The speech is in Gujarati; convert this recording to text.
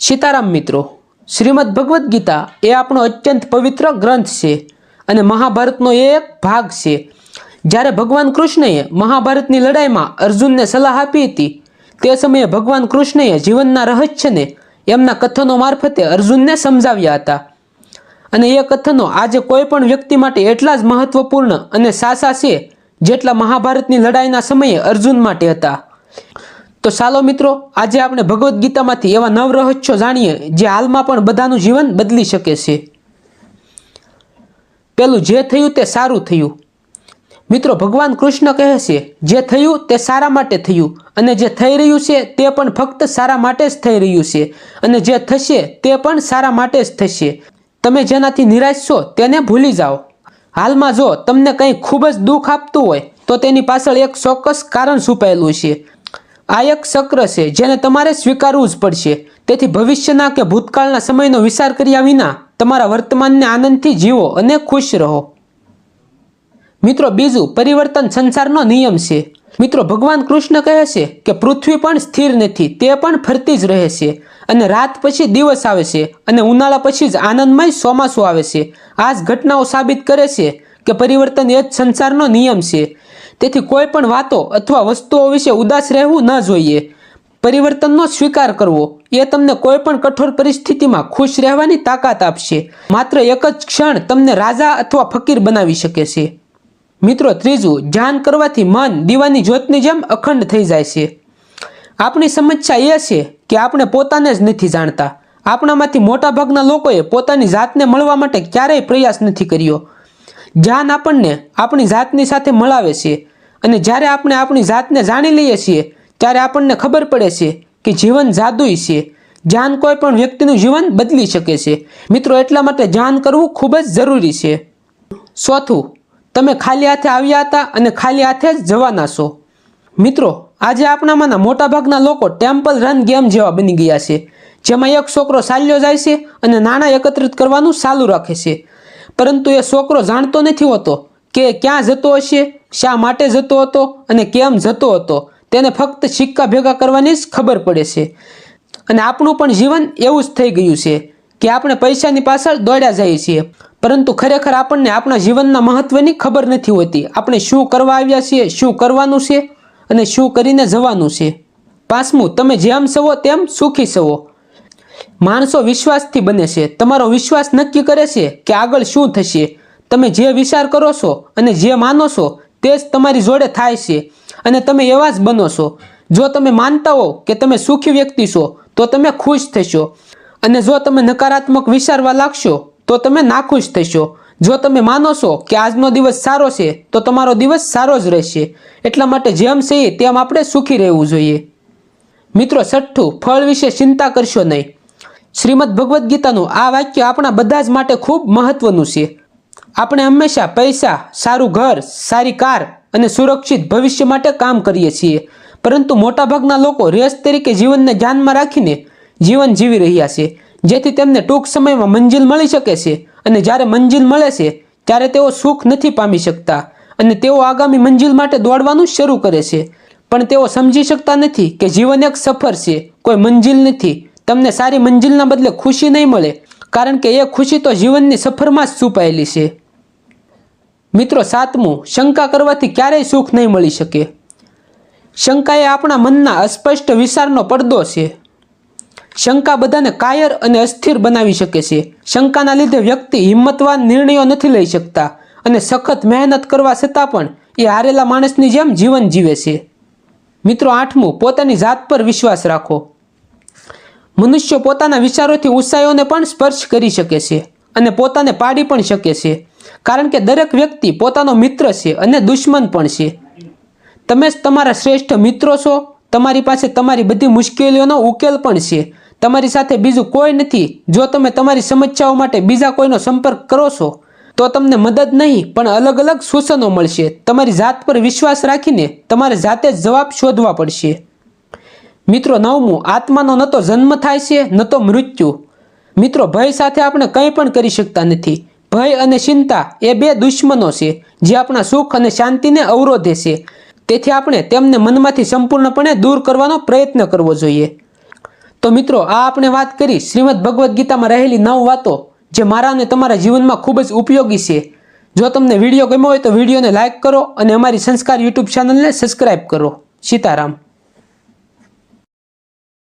સીતારામ મિત્રો, શ્રીમદ ભગવદ્ ગીતા એ આપણો અત્યંત પવિત્ર ગ્રંથ છે અને મહાભારતનો એક ભાગ છે. જ્યારે ભગવાન કૃષ્ણએ મહાભારતની લડાઈમાં અર્જુનને સલાહ આપી હતી, તે સમયે ભગવાન કૃષ્ણએ જીવનના રહસ્યને એમના કથનો મારફતે અર્જુનને સમજાવ્યા હતા. અને એ કથનો આજે કોઈ પણ વ્યક્તિ માટે એટલા જ મહત્વપૂર્ણ અને સાસા છે જેટલા મહાભારતની લડાઈના સમયે અર્જુન માટે હતા. તો ચાલો મિત્રો, આજે આપણે ભગવદ્ ગીતામાંથી એવા નવ રહસ્યો જાણીએ, જે હાલમાં પણ બધાનું જીવન બદલી શકે છે. પેલું જે થયું તે સારું થયું. મિત્રો, ભગવાન કૃષ્ણ કહે છે, જે થયું તે સારા માટે થયું, અને જે થઈ રહ્યું છે તે પણ ફક્ત સારા માટે જ થઈ રહ્યું છે, અને જે થશે તે પણ સારા માટે જ થશે. તમે જેનાથી નિરાશ છો તેને ભૂલી જાઓ. હાલમાં જો તમને કંઈ ખૂબ જ દુઃખ આપતું હોય, તો તેની પાછળ એક ચોક્કસ કારણ છુપાયેલું છે. આ એક ચક્ર છે, જેને તમારે સ્વીકારવું જ પડશે. તેથી ભવિષ્યના કે ભૂતકાળના સમયનો વિચાર કર્યા વિના તમારા વર્તમાનને આનંદથી જીવો અને ખુશ રહો. મિત્રો, બીજું, પરિવર્તન સંસારનો નિયમ છે. મિત્રો, ભગવાન કૃષ્ણ કહે છે કે પૃથ્વી પણ સ્થિર નથી, તે પણ ફરતી જ રહે છે. અને રાત પછી દિવસ આવે છે, અને ઉનાળા પછી જ આનંદમય ચોમાસું આવે છે. આ જ ઘટનાઓ સાબિત કરે છે કે પરિવર્તન એ જ સંસારનો નિયમ છે. તેથી કોઈ પણ વાતો અથવા વસ્તુઓ વિશે ઉદાસ રહેવું ન જોઈએ. પરિવર્તનનો સ્વીકાર કરવો એ તમને કોઈ પણ કઠોર પરિસ્થિતિમાં ખુશ રહેવાની તાકાત આપશે. માત્ર એક જ ક્ષણ તમને રાજા અથવા ફકીર બનાવી શકે છે. મિત્રો, ત્રીજું ધ્યાન કરવાથી મન દીવાની જ્યોતની જેમ અખંડ થઈ જાય છે. આપણી સમસ્યા એ છે કે આપણે પોતાને જ નથી જાણતા. આપણામાંથી મોટાભાગના લોકોએ પોતાની જાતને મળવા માટે ક્યારેય પ્રયાસ નથી કર્યો. ધ્યાન આપણને આપણી જાતની સાથે મળાવે છે. અને જ્યારે આપણે આપણી જાતને જાણી લઈએ છીએ, ત્યારે આપણને ખબર પડે છે કે જીવન જાદુઈ છે. જાન કોઈ પણ વ્યક્તિનું જીવન બદલી શકે છે. મિત્રો, એટલા માટે જાન કરવું ખૂબ જ જરૂરી છે. ચોથું, તમે ખાલી હાથે આવ્યા હતા અને ખાલી હાથે જ જવાના છો. મિત્રો, આજે આપણામાંના મોટાભાગના લોકો ટેમ્પલ રન ગેમ જેવા બની ગયા છે, જેમાં એક છોકરો ચાલ્યો જાય છે અને નાણાં એકત્રિત કરવાનું ચાલુ રાખે છે. પરંતુ એ છોકરો જાણતો નથી હોતો કે ક્યાં જતો હશે, શા માટે જતો હતો અને કેમ જતો હતો. તેને ફક્ત સિક્કા ભેગા કરવાની જ ખબર પડે છે. અને આપણું પણ જીવન એવું જ થઈ ગયું છે કે આપણે પૈસાની પાછળ દોડ્યા જઈએ છીએ. પરંતુ ખરેખર આપણને આપણા જીવનના મહત્વની ખબર નથી હોતી. આપણે શું કરવા આવ્યા છીએ, શું કરવાનું છે અને શું કરીને જવાનું છે. પાંચમું તમે જેમ સવો તેમ સુખી સવો. માણસો વિશ્વાસથી બને છે. તમારો વિશ્વાસ નક્કી કરે છે કે આગળ શું થશે. તમે જે વિચાર કરો છો અને જે માનો છો તે જ તમારી જોડે થાય છે અને તમે એવા જ બનો છો. જો તમે માનતા હો કે તમે સુખી વ્યક્તિ છો, તો તમે ખુશ થશો. અને જો તમે નકારાત્મક વિચારવા લાગશો, તો તમે નાખુશ થશો. જો તમે માનો છો કે આજનો દિવસ સારો છે, તો તમારો દિવસ સારો જ રહેશે. એટલા માટે જેમ છે તેમ આપણે સુખી રહેવું જોઈએ. મિત્રો, છઠ્ઠું, ફળ વિશે ચિંતા કરશો નહીં. શ્રીમદ ભગવદ્ ગીતાનું આ વાક્ય આપણા બધા જ માટે ખૂબ મહત્વનું છે. આપણે હંમેશા પૈસા, સારું ઘર, સારી કાર અને સુરક્ષિત ભવિષ્ય માટે કામ કરીએ છીએ. પરંતુ મોટાભાગના લોકો રેસ તરીકે જીવનને ધ્યાનમાં રાખીને જીવન જીવી રહ્યા છે. જેથી તેમને ટૂંક સમયમાં મંજિલ મળી શકે છે અને જ્યારે મંજિલ મળે છે, ત્યારે તેઓ સુખ નથી પામી શકતા અને તેઓ આગામી મંજિલ માટે દોડવાનું શરૂ કરે છે. પણ તેઓ સમજી શકતા નથી કે જીવન એક સફર છે, કોઈ મંજિલ નથી. તમને સારી મંજિલના બદલે ખુશી નહીં મળે. કારણ કે એ ખુશી તો જીવનની સફરમાં જ છુપાયેલી છે. મિત્રો, સાતમું, શંકા કરવાથી ક્યારેય સુખ નહીં મળી શકે. શંકા એ આપણા મનના અસ્પષ્ટ વિચારનો પડદો છે. શંકા બધાને કાયર અને અસ્થિર બનાવી શકે છે. શંકાના લીધે વ્યક્તિ હિંમતવાન નિર્ણયો નથી લઈ શકતા અને સખત મહેનત કરવા છતાં પણ એ હારેલા માણસની જેમ જીવન જીવે છે. મિત્રો, આઠમું, પોતાની જાત પર વિશ્વાસ રાખો. મનુષ્ય પોતાના વિચારોથી ઉત્સાહોને પણ સ્પર્શ કરી શકે છે અને પોતાને પાડી પણ શકે છે. કારણ કે દરેક વ્યક્તિ પોતાનો મિત્ર છે અને દુશ્મન પણ છે. તમે જ તમારા શ્રેષ્ઠ મિત્રો છો. તમારી પાસે તમારી બધી મુશ્કેલીઓનો ઉકેલ પણ છે. તમારી સાથે બીજું કોઈ નથી. જો તમે તમારી સમસ્યાઓ માટે બીજા કોઈનો સંપર્ક કરો છો, તો તમને મદદ નહીં, પણ અલગ અલગ સૂચનો મળશે. તમારી જાત પર વિશ્વાસ રાખીને તમારે જાતે જ જવાબ શોધવા પડશે. મિત્રો નવમું આત્માનો ન તો જન્મ થાય છે, ન તો મૃત્યુ. મિત્રો, ભય સાથે આપણે કંઈ પણ કરી શકતા નથી. ભય અને ચિંતા એ બે દુશ્મનો છે, જે આપણા સુખ અને શાંતિને અવરોધે છે. તેથી આપણે તેમને મનમાંથી સંપૂર્ણપણે દૂર કરવાનો પ્રયત્ન કરવો જોઈએ. તો મિત્રો, આ આપણે વાત કરી શ્રીમદ ભગવદ્ ગીતામાં રહેલી નવ વાતો, જે મારા અને તમારા જીવનમાં ખૂબ જ ઉપયોગી છે. જો તમને વીડિયો ગમ્યો હોય તો વિડીયોને લાઇક કરો અને અમારી સંસ્કાર યુટ્યુબ ચેનલને સબસ્ક્રાઈબ કરો. સીતારામ.